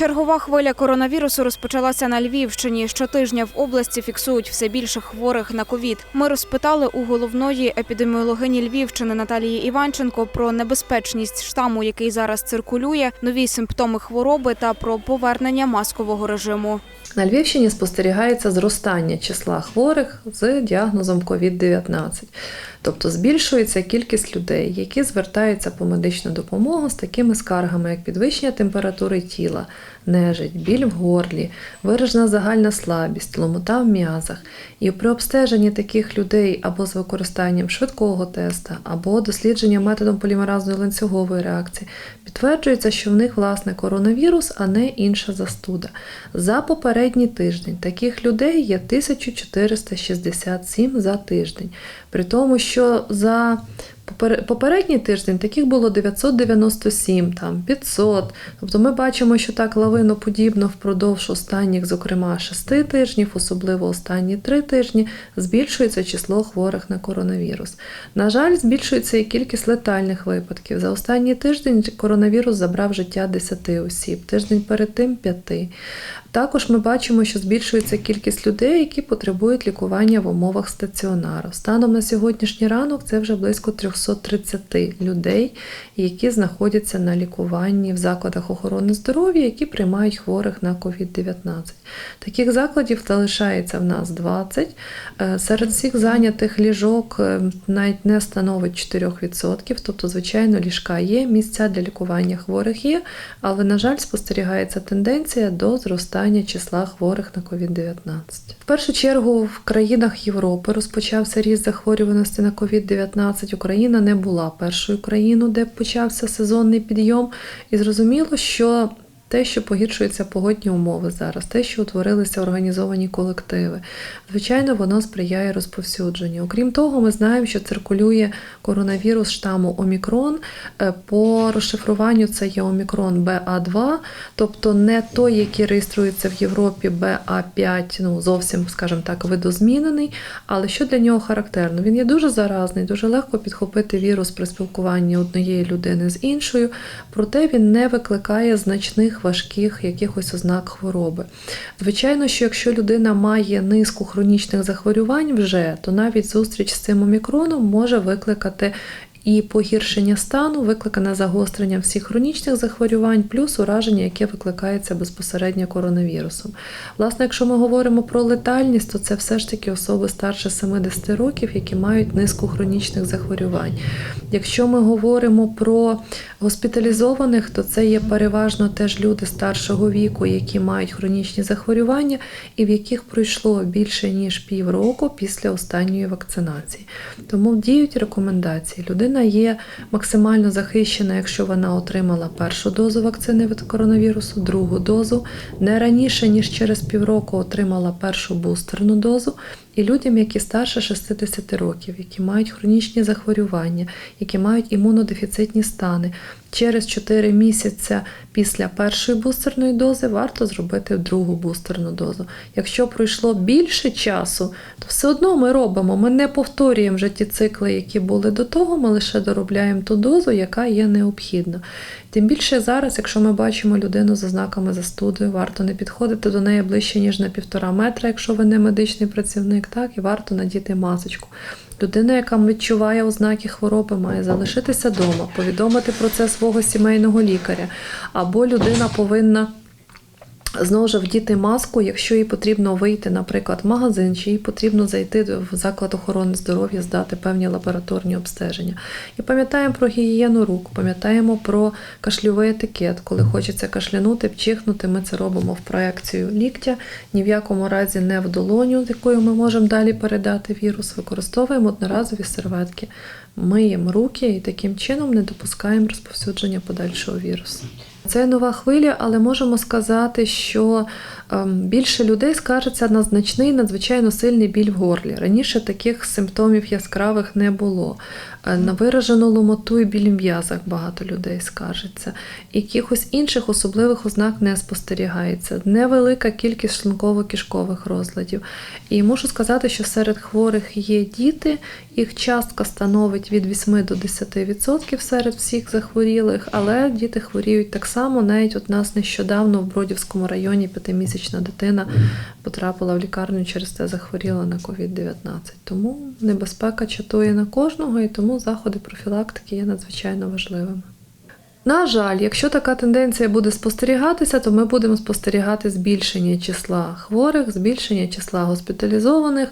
Чергова хвиля коронавірусу розпочалася на Львівщині. Щотижня в області фіксують все більше хворих на ковід. Ми розпитали у головної епідеміологині Львівщини Наталії Іванченко про небезпечність штаму, який зараз циркулює, нові симптоми хвороби та про повернення маскового режиму. На Львівщині спостерігається зростання числа хворих з діагнозом COVID-19. Тобто збільшується кількість людей, які звертаються по медичну допомогу з такими скаргами, як підвищення температури тіла, нежить, біль в горлі, виражена загальна слабість, ломота в м'язах. І при обстеженні таких людей або з використанням швидкого теста, або дослідження методом полімеразної ланцюгової реакції підтверджується, що в них власне коронавірус, а не інша застуда. За попередній тиждень таких людей є 1467 за тиждень. При тому, що за попередній тиждень таких було 997, там 500. Тобто ми бачимо, що так лавиноподібно впродовж останніх, зокрема, 6 тижнів, особливо останні 3 тижні, збільшується число хворих на коронавірус. На жаль, збільшується і кількість летальних випадків. За останній тиждень коронавірус забрав життя 10 осіб, тиждень перед тим 5. Також ми бачимо, що збільшується кількість людей, які потребують лікування в умовах стаціонару. Станом на сьогоднішній ранок це вже близько 330 людей, які знаходяться на лікуванні в закладах охорони здоров'я, які приймають хворих на COVID-19. Таких закладів залишається в нас 20. Е, Серед всіх зайнятих ліжок е, навіть не становить 4%, тобто, звичайно, ліжка є, місця для лікування хворих є, але, на жаль, спостерігається тенденція до зростання числа хворих на COVID-19. В першу чергу в країнах Європи розпочався ріст захворюваності на COVID-19. Україна не була першою країною, де почався сезонний підйом, і зрозуміло, що те, що погіршуються погодні умови зараз, те, що утворилися організовані колективи, звичайно, воно сприяє розповсюдженню. Окрім того, ми знаємо, що циркулює коронавірус штаму Омікрон. Е, По розшифруванню це є Омікрон БА2, тобто не той, який реєструється в Європі БА5, ну зовсім, скажімо так, видозмінений. Але що для нього характерно? Він є дуже заразний, дуже легко підхопити вірус при спілкуванні однієї людини з іншою, проте він не викликає значних важких якихось ознак хвороби. Звичайно, що якщо людина має низку хронічних захворювань вже, то навіть зустріч з цим омікроном може викликати і погіршення стану, викликане загостренням всіх хронічних захворювань, плюс ураження, яке викликається безпосередньо коронавірусом. Власне, якщо ми говоримо про летальність, то це все ж таки особи старше 70 років, які мають низку хронічних захворювань. Якщо ми говоримо про госпіталізованих, то це є переважно теж люди старшого віку, які мають хронічні захворювання, і в яких пройшло більше ніж півроку після останньої вакцинації. Тому діють рекомендації. Людина є максимально захищена, якщо вона отримала першу дозу вакцини від коронавірусу, другу дозу, не раніше ніж через півроку отримала першу бустерну дозу. І людям, які старше 60 років, які мають хронічні захворювання, які мають імунодефіцитні стани, через 4 місяці після першої бустерної дози варто зробити другу бустерну дозу. Якщо пройшло більше часу, то все одно ми робимо. Ми не повторюємо вже ті цикли, які були до того, ми лише доробляємо ту дозу, яка є необхідна. Тим більше зараз, якщо ми бачимо людину з ознаками застудою, варто не підходити до неї ближче, ніж на півтора метра, якщо ви не медичний працівник, так, і варто надіти масочку. Людина, яка відчуває ознаки хвороби, має залишитися вдома, повідомити про це свого сімейного лікаря, або людина повинна. Знову ж вдіти маску, якщо їй потрібно вийти, наприклад, в магазин, чи їй потрібно зайти в заклад охорони здоров'я, здати певні лабораторні обстеження. І пам'ятаємо про гігієну рук, пам'ятаємо про кашльовий етикет. Коли хочеться кашлянути, вчихнути, ми це робимо в проекцію ліктя, ні в якому разі не в долоню, з якою ми можемо далі передати вірус. Використовуємо одноразові серветки, миємо руки і таким чином не допускаємо розповсюдження подальшого вірусу. Це нова хвиля, але можемо сказати, що ем, більше людей скаржаться на значний надзвичайно сильний біль в горлі. Раніше таких симптомів яскравих не було. Е, На виражену ломоту і біль м'язах багато людей скаржиться. Якихось інших особливих ознак не спостерігається. Невелика кількість шлунково-кишкових розладів. І мушу сказати, що серед хворих є діти, їх частка становить від 8 до 10% серед всіх захворілих, але діти хворіють так само. Навіть от нас нещодавно в Бродівському районі п'ятимісячна дитина потрапила в лікарню через те захворіла на COVID-19. Тому небезпека чатує на кожного, і тому заходи профілактики є надзвичайно важливими. На жаль, якщо така тенденція буде спостерігатися, то ми будемо спостерігати збільшення числа хворих, збільшення числа госпіталізованих.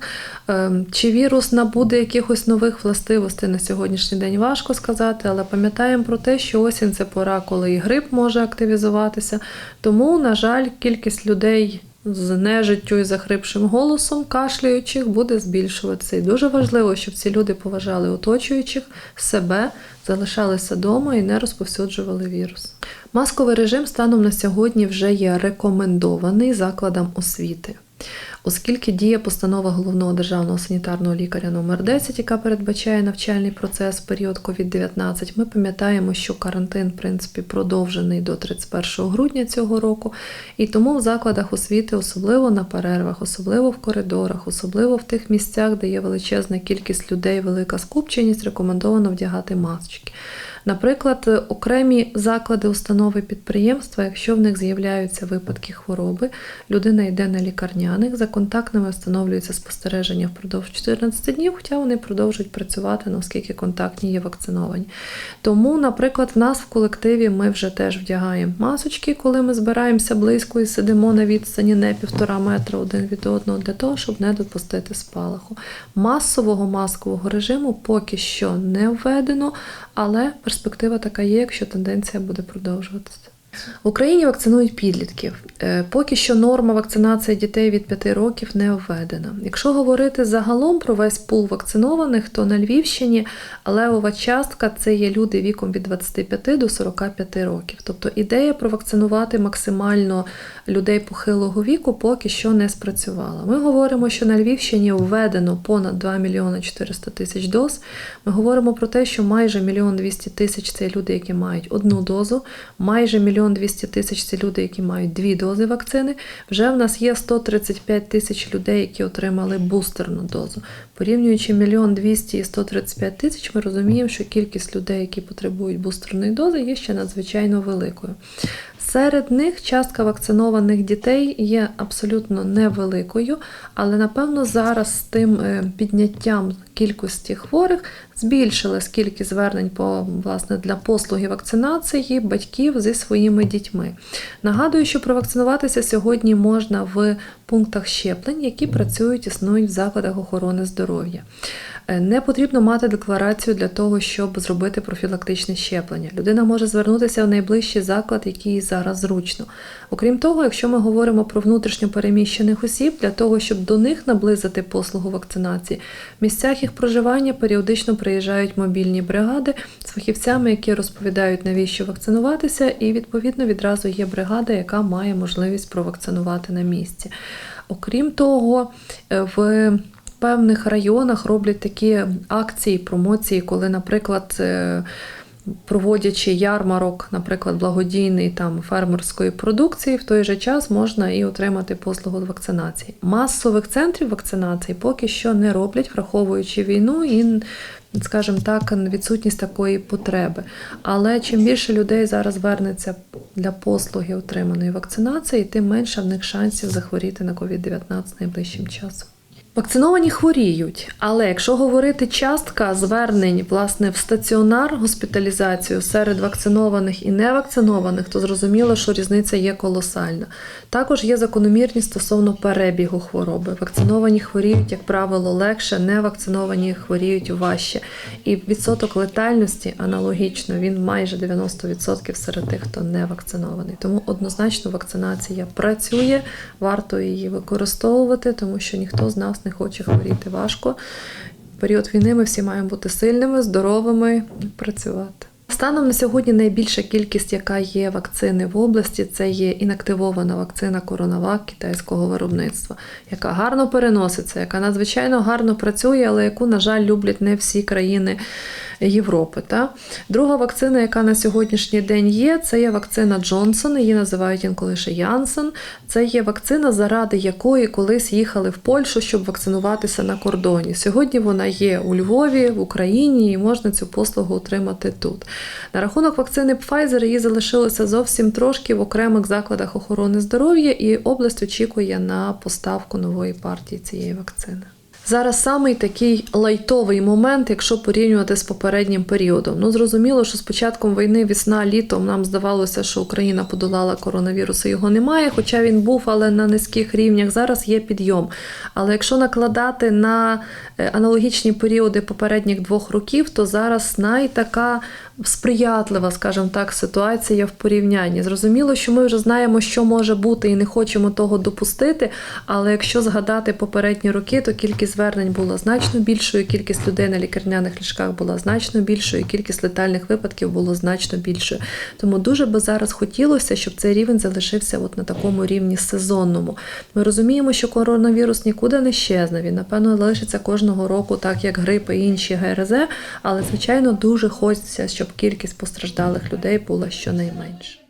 Ем, Чи вірус набуде якихось нових властивостей на сьогоднішній день важко сказати, але пам'ятаємо про те, що осінь це пора, коли і грип може активізуватися. Тому, на жаль, кількість людей з нежиттю і захрипшим голосом, кашляючих, буде збільшуватися. І дуже важливо, щоб ці люди поважали оточуючих себе, залишалися вдома і не розповсюджували вірус. Масковий режим станом на сьогодні вже є рекомендований закладам освіти. Оскільки діє постанова головного державного санітарного лікаря номер 10, яка передбачає навчальний процес в період COVID-19, ми пам'ятаємо, що карантин, в принципі, продовжений до 31 грудня цього року, і тому в закладах освіти, особливо на перервах, особливо в коридорах, особливо в тих місцях, де є величезна кількість людей, велика скупченість, рекомендовано вдягати масочки. Наприклад, окремі заклади, установи підприємства, якщо в них з'являються випадки хвороби, людина йде на лікарняних, за контактними встановлюється спостереження впродовж 14 днів, хоча вони продовжують працювати, оскільки контактні є вакциновані. Тому, наприклад, в нас в колективі ми вже теж вдягаємо масочки, коли ми збираємося близько і сидимо на відстані не півтора метра один від одного, для того, щоб не допустити спалаху. Масового маскового режиму поки що не введено, але перспектива така є, якщо тенденція буде продовжуватися. В Україні вакцинують підлітків. Е, Поки що норма вакцинації дітей від 5 років не введена. Якщо говорити загалом про весь пул вакцинованих, то на Львівщині левова частка це є люди віком від 25 до 45 років. Тобто ідея провакцинувати максимально людей похилого віку поки що не спрацювала. Ми говоримо, що на Львівщині введено понад 2 мільйони 400 тисяч доз. Ми говоримо про те, що майже мільйон 200 тисяч це люди, які мають одну дозу, майже мільйон 200 тисяч це люди, які мають дві дози вакцини. Вже в нас є 135 тисяч людей, які отримали бустерну дозу. Порівнюючи мільйон 200 і 135 тисяч, ми розуміємо, що кількість людей, які потребують бустерної дози, є ще надзвичайно великою. Серед них частка вакцинованих дітей є абсолютно невеликою, але напевно зараз з тим е, підняттям кількості хворих збільшилась кількість звернень по власне для послуги вакцинації батьків зі своїми дітьми. Нагадую, що провакцинуватися сьогодні можна в пунктах щеплень, які працюють існують в закладах охорони здоров'я. Е, Не потрібно мати декларацію для того, щоб зробити профілактичне щеплення. Людина може звернутися в найближчий заклад, який зараз зручно. Окрім того, якщо ми говоримо про внутрішньо переміщених осіб, для того, щоб до них наблизити послугу вакцинації, в місцях їх проживання періодично приїжджають мобільні бригади з фахівцями, які розповідають, навіщо вакцинуватися, і відповідно відразу є бригада, яка має можливість провакцинувати на місці. Окрім того, е, в певних районах роблять такі акції, промоції, коли, наприклад, е, проводячи ярмарок, наприклад, благодійний там фермерської продукції, в той же час можна і отримати послугу вакцинації. Масових центрів вакцинації поки що не роблять, враховуючи війну і. Скажімо так, відсутність такої потреби. Але чим більше людей зараз звернеться для послуги отриманої вакцинації, тим менше в них шансів захворіти на COVID-19 найближчим часом. Вакциновані хворіють, але якщо говорити частка звернень власне в стаціонар госпіталізацію серед вакцинованих і невакцинованих, то зрозуміло, що різниця є колосальна. Також є закономірність стосовно перебігу хвороби. Вакциновані хворіють, як правило, легше, невакциновані хворіють важче. І відсоток летальності аналогічно він майже 90% серед тих, хто не вакцинований. Тому однозначно вакцинація працює, варто її використовувати, тому що ніхто з нас не хоче хворіти важко. В період війни ми всі маємо бути сильними, здоровими працювати. Станом на сьогодні найбільша кількість, яка є вакцини в області, це є інактивована вакцина Коронавак китайського виробництва, яка гарно переноситься, яка надзвичайно гарно працює, але яку, на жаль, люблять не всі країни Європи. Та? Друга вакцина, яка на сьогоднішній день є, це є вакцина Джонсон, її називають інколи ще Янсен. Це є вакцина, заради якої колись їхали в Польщу, щоб вакцинуватися на кордоні. Сьогодні вона є у Львові, в Україні, і можна цю послугу отримати тут. На рахунок вакцини Pfizer її залишилося зовсім трошки в окремих закладах охорони здоров'я, і область очікує на поставку нової партії цієї вакцини. Зараз самий такий лайтовий момент, якщо порівнювати з попереднім періодом. Ну зрозуміло, що з початком війни, весна, літом нам здавалося, що Україна подолала коронавірус, його немає, хоча він був, але на низьких рівнях. Зараз є підйом. Але якщо накладати на е, аналогічні періоди попередніх двох років, то зараз найтака сприятлива, скажімо так, ситуація в порівнянні. Зрозуміло, що ми вже знаємо, що може бути, і не хочемо того допустити. Але якщо згадати попередні роки, то кількість звернень була значно більшою, кількість людей на лікарняних ліжках була значно більшою, кількість летальних випадків було значно більшою. Тому дуже би зараз хотілося, щоб цей рівень залишився от на такому рівні сезонному. Ми розуміємо, що коронавірус нікуди не щезне. Він напевно залишиться кожного року, так як грип і інші ГРЗ. Але звичайно дуже хочеться, щоб кількість постраждалих людей була щонайменше.